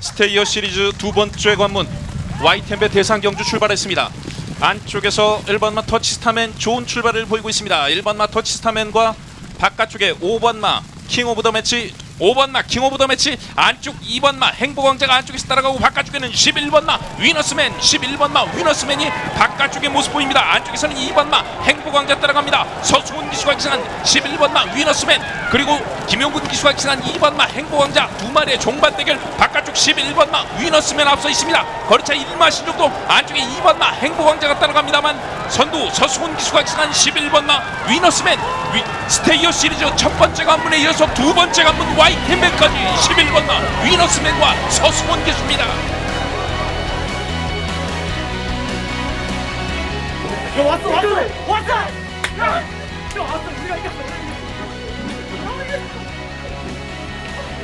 스테이어 시리즈 두 번째 관문 와이템베 대상 경주 출발했습니다. 안쪽에서 1번마 터치스타맨 좋은 출발을 보이고 있습니다. 1번마 터치스타맨과 바깥쪽에 5번마 킹 오브 더 매치 5번마 킹 오브 더 매치 안쪽 2번마 행복왕자가 안쪽에서 따라가고 바깥쪽에는 11번마 위너스맨 11번마 위너스맨이 바깥쪽에 모습 보입니다. 안쪽에서는 2번마 행복왕자 따라갑니다. 서수훈 기수가 기승한 11번마 위너스맨 그리고 김용근 기수가 기승한 2번마 행복왕자 두 마리의 종반 대결 바깥쪽 11번마 위너스맨 앞서 있습니다. 거리차 1마 신 정도 안쪽에 2번마 행복왕자가 따라갑니다만 선두 서수훈 기수가 기승한 11번마 위너스맨 위, 스테이어 시리즈 첫 번째 관문에 이어서 두 번째 관문 와 이템맨까지 11번마 위너스맨과 서수훈 기수입니다. 야 왔어 왔어! 왔어! 야, 야 왔어 우리가 이겼어.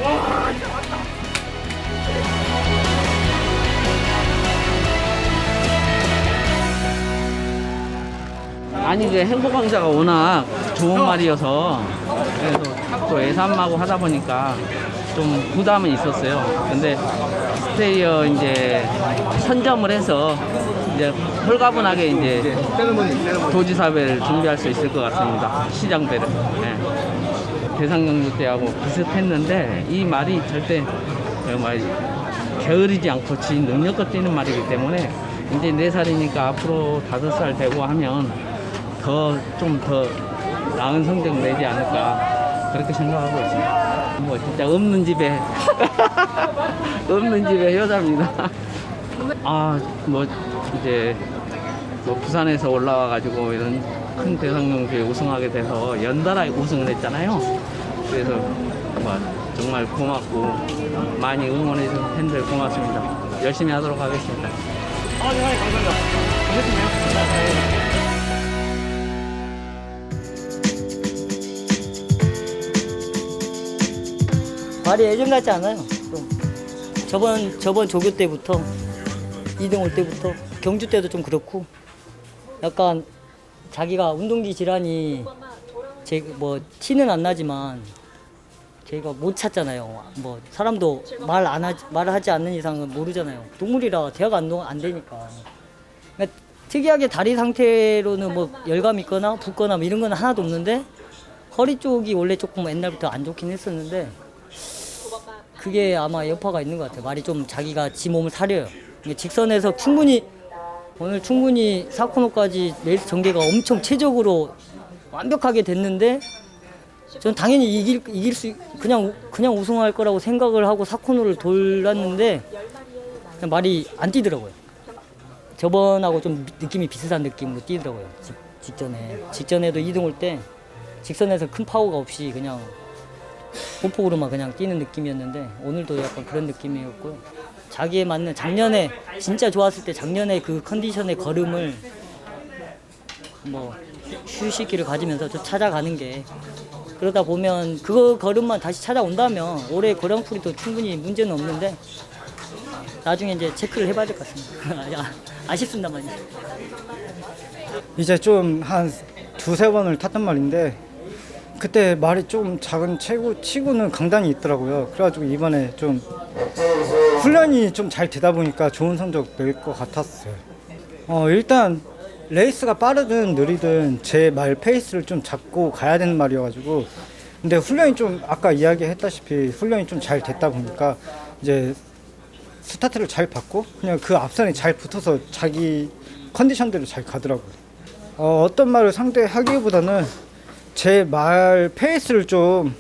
와 진짜 왔다 아니 이제 행복왕자가 워낙 좋은 말이어서. 그래서 또 예산마고 하다 보니까 좀 부담은 있었어요. 근데 스테이어 이제 선점을 해서 이제 홀가분하게 이제 도지사배를 준비할 수 있을 것 같습니다. 시장배를. 네. 대상경주 때하고 비슷했는데 이 말이 절대 정말 게으르지 않고 지 능력껏 뛰는 말이기 때문에 이제 네 살이니까 앞으로 다섯 살 되고 하면 더좀더 나은 성적 내지 않을까 그렇게 생각하고 있습니다. 뭐 진짜 없는 집에 없는 집에 효자입니다. 아 뭐 이제 뭐 부산에서 올라와 가지고 이런 큰 대상경주에 우승하게 돼서 연달아 우승을 했잖아요. 그래서 뭐 정말 고맙고 많이 응원해 주신 팬들 고맙습니다. 열심히 하도록 하겠습니다. 아 네, 감사합니다 말이 예전 같지 않아요. 좀 저번 저번 조교 때부터 2등 올 때부터 경주 때도 좀 그렇고 약간 자기가 운동기 질환이 제 뭐 티는 안 나지만 제가 못 찾잖아요. 뭐 사람도 말 안 하지 말을 하지 않는 이상은 모르잖아요. 동물이라 대화가 안, 동- 안 되니까. 그러니까 특이하게 다리 상태로는 뭐 열감 있거나 붓거나 뭐 이런 건 하나도 없는데 허리 쪽이 원래 조금 옛날부터 안 좋긴 했었는데 그게 아마 여파가 있는 것 같아요. 말이 좀 자기가 지 몸을 사려요. 직선에서 충분히 오늘 충분히 사코노까지 레이스 전개가 엄청 최적으로 완벽하게 됐는데 전 당연히 이길 이길 수 그냥 우- 그냥 우승할 거라고 생각을 하고 사코노를 돌았는데 그냥 말이 안 뛰더라고요. 저번하고 좀 느낌이 비슷한 느낌으로 뛰더라고요. 직, 직전에 직전에도 2등 올 때 직선에서 큰 파워가 없이 그냥 보폭으로만 그냥 뛰는 느낌이었는데 오늘도 약간 그런 느낌이었고요. 자기에 맞는 작년에 진짜 좋았을 때 작년에 그 컨디션의 걸음을 뭐 휴- 휴식기를 가지면서 좀 찾아가는 게 그러다 보면 그거 걸음만 다시 찾아온다면 올해 그랑프리도 충분히 문제는 없는데 나중에 이제 체크를 해봐야 될 것 같습니다. 아, 아쉽습니다만. 이제 좀 한 두세 번을 탔단 말인데 그때 말이 좀 작은 체구 치고는 강단이 있더라고요. 그래가지고 이번에 좀 훈련이 좀 잘 되다 보니까 좋은 성적 낼 것 같았어요. 어 일단 레이스가 빠르든 느리든 제 말 페이스를 좀 잡고 가야 되는 말이어가지고 근데 훈련이 좀 아까 이야기했다시피 훈련이 좀 잘 됐다 보니까 이제 스타트를 잘 받고 그냥 그 앞선에 잘 붙어서 자기 컨디션대로 잘 가더라고요. 어, 어떤 말을 상대하기보다는 제 말 페이스를 좀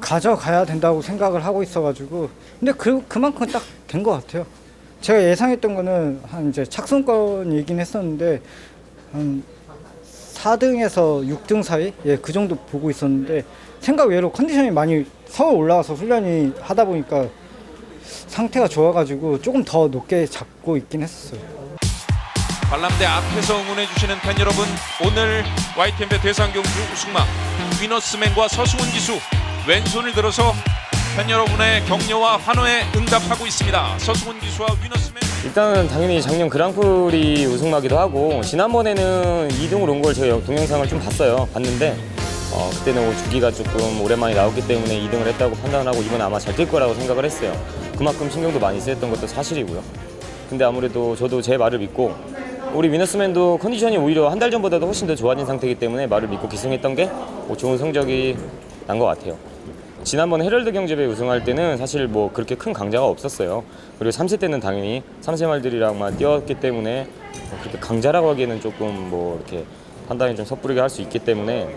가져가야 된다고 생각을 하고 있어가지고 근데 그 그만큼 딱 된 것 같아요. 제가 예상했던 거는 한 이제 착순권이긴 했었는데 한 4등에서 6등 사이 예그 정도 보고 있었는데 생각 외로 컨디션이 많이 서울 올라와서 훈련이 하다 보니까 상태가 좋아가지고 조금 더 높게 잡고 있긴 했었어요. 관람대 앞에서 응원해 주시는 팬 여러분 오늘 YTN배 대상경주 우승마 위너스맨과 서수훈 기수 왼손을 들어서 팬 여러분의 격려와 환호에 응답하고 있습니다 서수훈 기수와 위너스맨 일단은 당연히 작년 그랑프리 우승마기도 하고 지난번에는 2등으로 온 걸 제가 동영상을 좀 봤어요. 봤는데 어, 그때는 주기가 조금 오랜만에 나왔기 때문에 2등을 했다고 판단하고 이번 아마 잘뛸 거라고 생각을 했어요. 그만큼 신경도 많이 쓰였던 것도 사실이고요. 근데 아무래도 저도 제 말을 믿고 우리 위너스맨도 컨디션이 오히려 한 달 전보다도 훨씬 더 좋아진 상태이기 때문에 말을 믿고 기승했던 게 뭐 좋은 성적이 난 것 같아요. 지난번 헤럴드 경제배 우승할 때는 사실 뭐 그렇게 큰 강자가 없었어요. 그리고 3세 때는 당연히 3세 말들이랑만 뛰었기 때문에 뭐 그렇게 강자라고 하기에는 조금 뭐 이렇게 판단이 좀 섣부르게 할 수 있기 때문에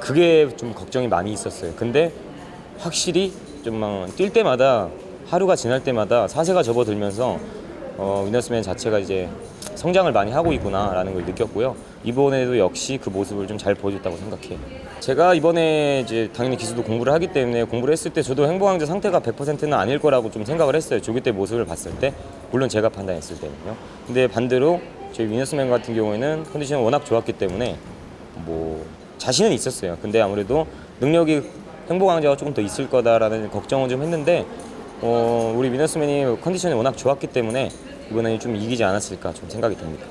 그게 좀 걱정이 많이 있었어요. 근데 확실히 좀뛸 때마다 하루가 지날 때마다 사세가 접어들면서 어, 위너스맨 자체가 이제 성장을 많이 하고 있구나라는 걸 느꼈고요. 이번에도 역시 그 모습을 좀 잘 보여줬다고 생각해요. 제가 이번에 이제 당연히 기수도 공부를 하기 때문에 공부를 했을 때 저도 행복왕자 상태가 100%는 아닐 거라고 좀 생각을 했어요. 조기 때 모습을 봤을 때 물론 제가 판단했을 때는요. 근데 반대로 저희 위너스맨 같은 경우에는 컨디션이 워낙 좋았기 때문에 뭐 자신은 있었어요. 근데 아무래도 능력이 행복왕자가 조금 더 있을 거다라는 걱정은 좀 했는데 어, 우리 위너스맨이 컨디션이 워낙 좋았기 때문에 이번에 좀 이기지 않았을까 좀 생각이 듭니다.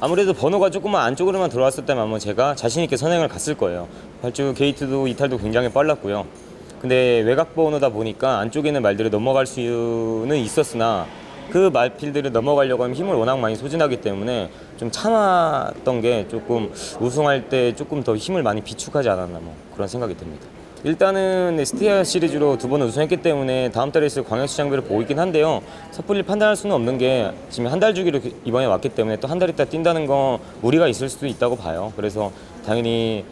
아무래도 번호가 조금만 안쪽으로만 들어왔을 때면 아마 제가 자신 있게 선행을 갔을 거예요. 발주 게이트도 이탈도 굉장히 빨랐고요. 근데 외곽 번호다 보니까 안쪽에 있는 말들을 넘어갈 수는 있었으나 그 말필들을 넘어가려고 하면 힘을 워낙 많이 소진하기 때문에 좀 참았던 게 조금 우승할 때 조금 더 힘을 많이 비축하지 않았나 뭐 그런 생각이 듭니다. 일단은 스티어 시리즈로 두 번 우승했기 때문에 다음 달에 있을 광역시 장비를 보고 있긴 한데요. 섣불리 판단할 수는 없는 게 지금 한 달 주기로 이번에 왔기 때문에 또 한 달 있다 뛴다는 건 무리가 있을 수도 있다고 봐요. 그래서 당연히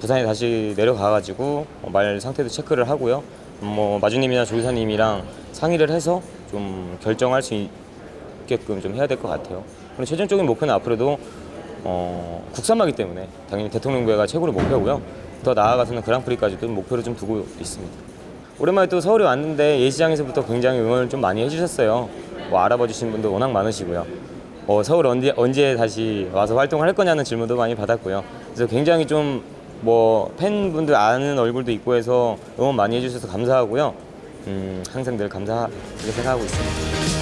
부산에 다시 내려가가지고 어, 말 상태도 체크를 하고요. 뭐 마주님이나 조기사님이랑 상의를 해서 좀 결정할 수 있게끔 좀 해야 될 것 같아요. 그리고 최종적인 목표는 앞으로도 어, 국산마기 때문에 당연히 대통령부회가 최고의 목표고요. 더 나아가서는 그랑프리까지도 목표를 좀 두고 있습니다. 오랜만에 또 서울에 왔는데 예시장에서부터 굉장히 응원을 좀 많이 해주셨어요. 뭐 알아봐 주신 분도 워낙 많으시고요. 어, 서울 언제, 언제 다시 와서 활동을 할 거냐는 질문도 많이 받았고요. 그래서 굉장히 좀 뭐 팬분들 아는 얼굴도 있고 해서 응원 많이 해주셔서 감사하고요. 음, 항상 늘 감사하게 생각하고 있습니다.